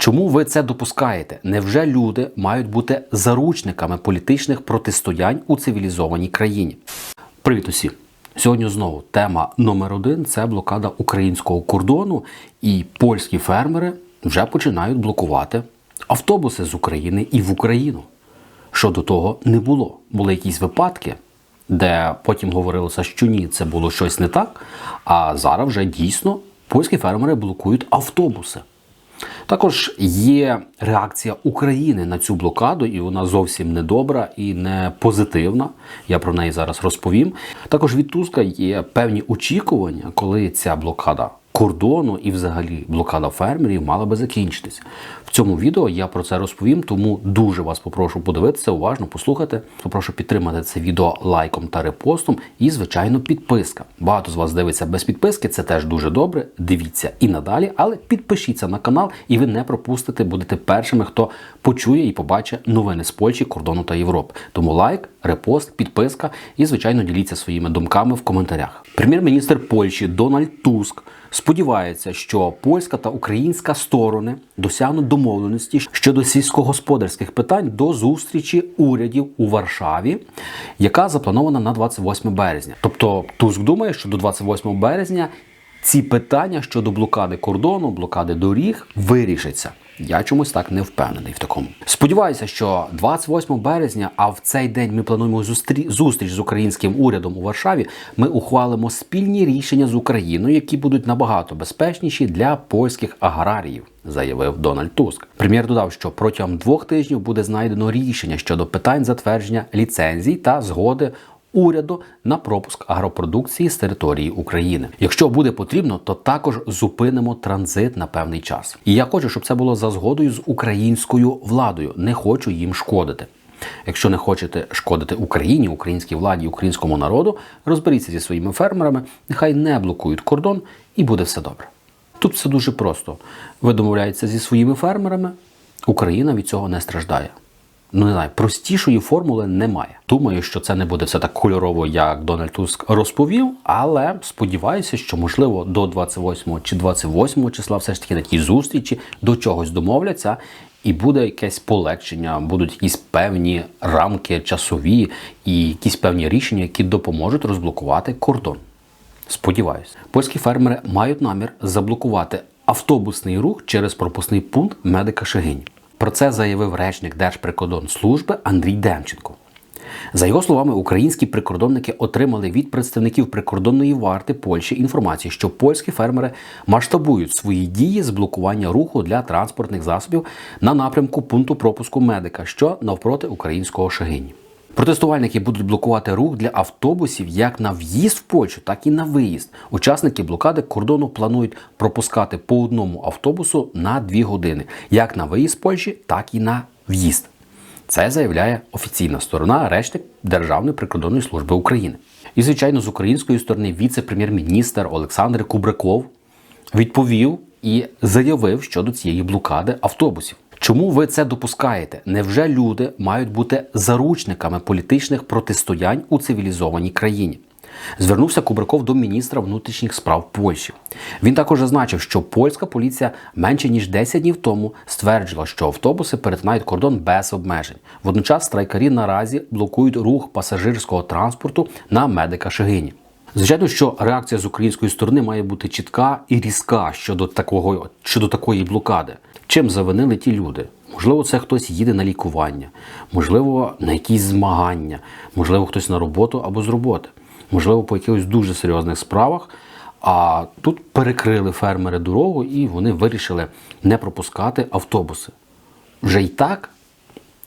Чому ви це допускаєте? Невже люди мають бути заручниками політичних протистоянь у цивілізованій країні? Привіт усім! Сьогодні знову тема номер один це блокада українського кордону, і польські фермери вже починають блокувати автобуси з України і в Україну. Що до того не було. Були якісь випадки, де потім говорилося, що ні, це було щось не так. А зараз вже дійсно польські фермери блокують автобуси. Також є реакція України на цю блокаду, і вона зовсім не добра і не позитивна. Я про неї зараз розповім. Також від Туска є певні очікування, коли ця блокада кордону і взагалі блокада фермерів мала би закінчитись. В цьому відео я про це розповім, тому дуже вас попрошу подивитися, уважно послухати. Попрошу підтримати це відео лайком та репостом і, звичайно, підписка. Багато з вас дивиться без підписки, це теж дуже добре. Дивіться і надалі, але підпишіться на канал, і ви не пропустите, будете першими, хто почує і побачить новини з Польщі, кордону та Європи. Тому лайк, репост, підписка і, звичайно, діліться своїми думками в коментарях. Прем'єр-міністр Польщі Дональд Туск сподівається, що польська та українська сторони досягнуть домовленості щодо сільськогосподарських питань до зустрічі урядів у Варшаві, яка запланована на 28 березня. Тобто Туск думає, що до 28 березня ці питання щодо блокади кордону, блокади доріг вирішаться. Я чомусь так не впевнений в такому. Сподіваюся, що 28 березня, а в цей день ми плануємо зустрі... зустріч з українським урядом у Варшаві. Ми ухвалимо спільні рішення з Україною, які будуть набагато безпечніші для польських аграріїв, заявив Дональд Туск. Прем'єр додав, що протягом двох тижнів буде знайдено рішення щодо питань затвердження ліцензій та згоди уряду на пропуск агропродукції з території України. Якщо буде потрібно, то також зупинимо транзит на певний час. І я хочу, щоб це було за згодою з українською владою. Не хочу їм шкодити. Якщо не хочете шкодити Україні, українській владі, українському народу, розберіться зі своїми фермерами, нехай не блокують кордон, і буде все добре. Тут все дуже просто. Ви домовляєтеся зі своїми фермерами, Україна від цього не страждає. Ну, не знаю, простішої формули немає. Думаю, що це не буде все так кольорово, як Дональд Туск розповів, але сподіваюся, що можливо до 28 чи 28 числа все ж таки на тій зустрічі до чогось домовляться, і буде якесь полегшення, будуть якісь певні рамки часові і якісь певні рішення, які допоможуть розблокувати кордон. Сподіваюся, польські фермери мають намір заблокувати автобусний рух через пропускний пункт медика Шегинь. Про це заявив речник Держприкордонслужби Андрій Демченко. За його словами, українські прикордонники отримали від представників прикордонної варти Польщі інформацію, що польські фермери масштабують свої дії з блокування руху для транспортних засобів на напрямку пункту пропуску медика, що навпроти українського Шагині. Протестувальники будуть блокувати рух для автобусів як на в'їзд в Польщу, так і на виїзд. Учасники блокади кордону планують пропускати по одному автобусу на дві години, як на виїзд Польщі, так і на в'їзд. Це заявляє офіційна сторона речник Державної прикордонної служби України. І, звичайно, з української сторони віце-прем'єр-міністр Олександр Кубраков відповів і заявив щодо цієї блокади автобусів. Чому ви це допускаєте? Невже люди мають бути заручниками політичних протистоянь у цивілізованій країні? Звернувся Кубраков до міністра внутрішніх справ Польщі. Він також зазначив, що польська поліція менше ніж 10 днів тому стверджувала, що автобуси перетинають кордон без обмежень. Водночас страйкарі наразі блокують рух пасажирського транспорту на медика Шигині. Звичайно, що реакція з української сторони має бути чітка і різка щодо такого щодо такої блокади. Чим завинили ті люди? Можливо, це хтось їде на лікування, можливо, на якісь змагання, можливо, хтось на роботу або з роботи, можливо, по якихось дуже серйозних справах. А тут перекрили фермери дорогу і вони вирішили не пропускати автобуси. Вже й так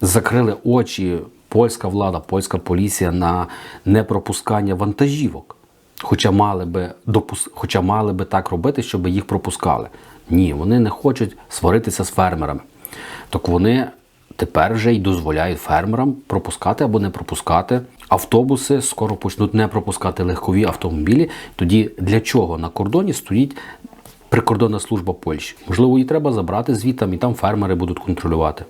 закрили очі польська влада, польська поліція на непропускання вантажівок. Хоча мали би допус... Хоча мали би так робити, щоб їх пропускали. Ні, вони не хочуть сваритися з фермерами. Так вони тепер вже й дозволяють фермерам пропускати або не пропускати автобуси, скоро почнуть не пропускати легкові автомобілі. Тоді для чого на кордоні стоїть прикордонна служба Польщі? Можливо, її треба забрати звітам, і там фермери будуть контролювати.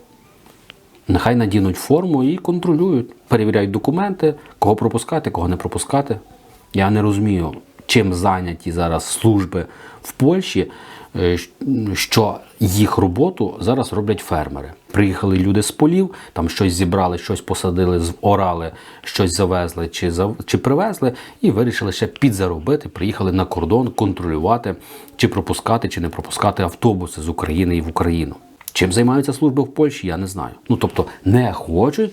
Нехай надінуть форму і контролюють, перевіряють документи, кого пропускати, кого не пропускати. Я не розумію, чим зайняті зараз служби в Польщі. е, що їх роботу зараз роблять фермери. Приїхали люди з полів, там щось зібрали, щось посадили, орали, щось завезли чи зав... чи привезли, і вирішили ще підзаробити. Приїхали на кордон контролювати, чи пропускати, чи не пропускати автобуси з України і в Україну. Чим займаються служби в Польщі, я не знаю. Ну тобто не хочуть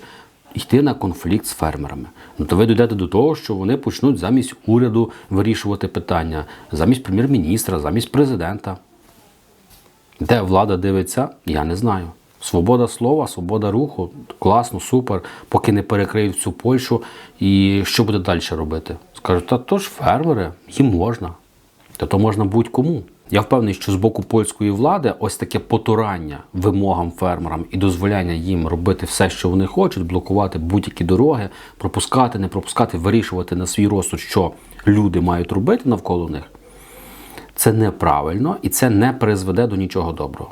йти на конфлікт з фермерами. Ну то ви дійдете до того, що вони почнуть замість уряду вирішувати питання, замість прем'єр-міністра, замість президента. Де влада дивиться, я не знаю. Свобода слова, свобода руху, класно, супер, поки не перекриють всю Польщу. І що буде далі робити? Скажуть, та то ж фермери, їм можна. Та то можна будь-кому. Я впевнений, що з боку польської влади ось таке потурання вимогам фермерам і дозволяння їм робити все, що вони хочуть, блокувати будь-які дороги, пропускати, не пропускати, вирішувати на свій розсуд, що люди мають робити навколо них. Це неправильно і це не призведе до нічого доброго.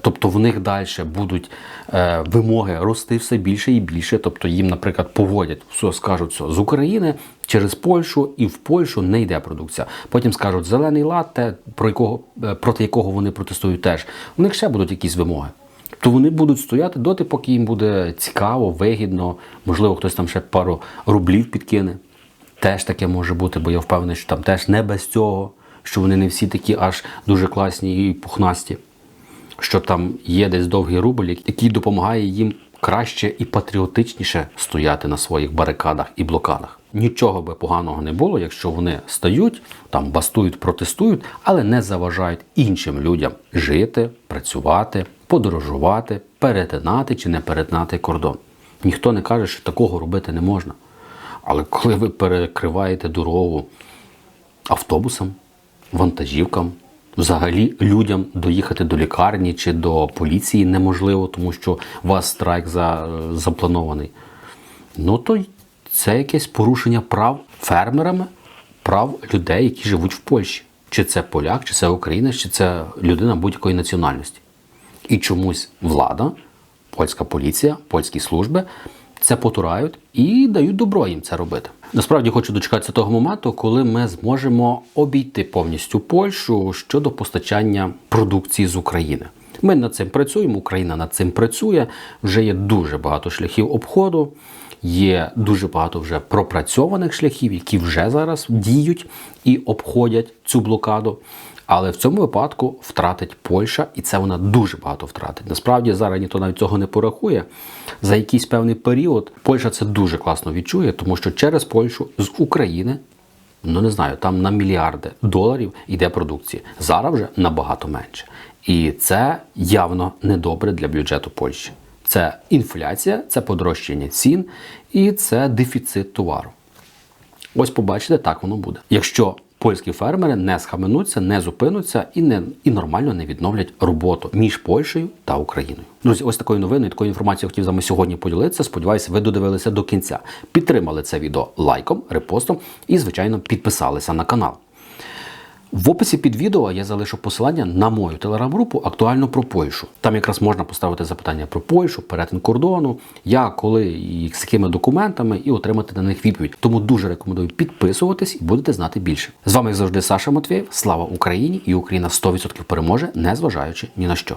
Тобто в них далі будуть е, вимоги рости все більше і більше. Тобто їм, наприклад, поводять все, скажуть все з України через Польщу, і в Польщу не йде продукція. Потім скажуть зелений лад, те, про якого е, проти якого вони протестують, теж у них ще будуть якісь вимоги. То вони будуть стояти доти, поки їм буде цікаво, вигідно. Можливо, хтось там ще пару рублів підкине. Теж таке може бути, бо я впевнений, що там теж не без цього, що вони не всі такі аж дуже класні і пухнасті що там є десь довгий рубль, який допомагає їм краще і патріотичніше стояти на своїх барикадах і блокадах. Нічого би поганого не було, якщо вони стають, там бастують, протестують, але не заважають іншим людям жити, працювати, подорожувати, перетинати чи не перетинати кордон. Ніхто не каже, що такого робити не можна. Але коли ви перекриваєте дорогу автобусам, вантажівкам, Взагалі людям доїхати до лікарні чи до поліції неможливо, тому що у вас страйк за, запланований. Ну то це якесь порушення прав фермерами, прав людей, які живуть в Польщі. Чи це поляк, чи це українець, чи це людина будь-якої національності. І чомусь влада, польська поліція, польські служби це потурають і дають добро їм це робити. Насправді хочу дочекатися того моменту, коли ми зможемо обійти повністю Польщу щодо постачання продукції з України. Ми над цим працюємо, Україна над цим працює. Вже є дуже багато шляхів обходу, є дуже багато вже пропрацьованих шляхів, які вже зараз діють і обходять цю блокаду. Але в цьому випадку втратить Польща, і це вона дуже багато втратить. Насправді зараз ніхто навіть цього не порахує. За якийсь певний період Польща це дуже класно відчує, тому що через Польщу з України, ну не знаю, там на мільярди доларів йде продукції. Зараз вже набагато менше. І це явно недобре для бюджету Польщі. Це інфляція, це подорожчання цін і це дефіцит товару. Ось побачите, так воно буде. Якщо польські фермери не схаменуться, не зупинуться і не і нормально не відновлять роботу між Польщею та Україною. Друзі, ось такою новиною, такою інформацією хотів з вами сьогодні поділитися. Сподіваюся, ви додивилися до кінця. Підтримали це відео лайком, репостом і, звичайно, підписалися на канал. В описі під відео я залишу посилання на мою телеграм-групу актуально про Польщу. Там якраз можна поставити запитання про Польщу, перетин кордону, як, коли і з якими документами, і отримати на них відповідь. Тому дуже рекомендую підписуватись і будете знати більше. З вами як завжди Саша Матвєєв. Слава Україні! І Україна 100% переможе, незважаючи ні на що.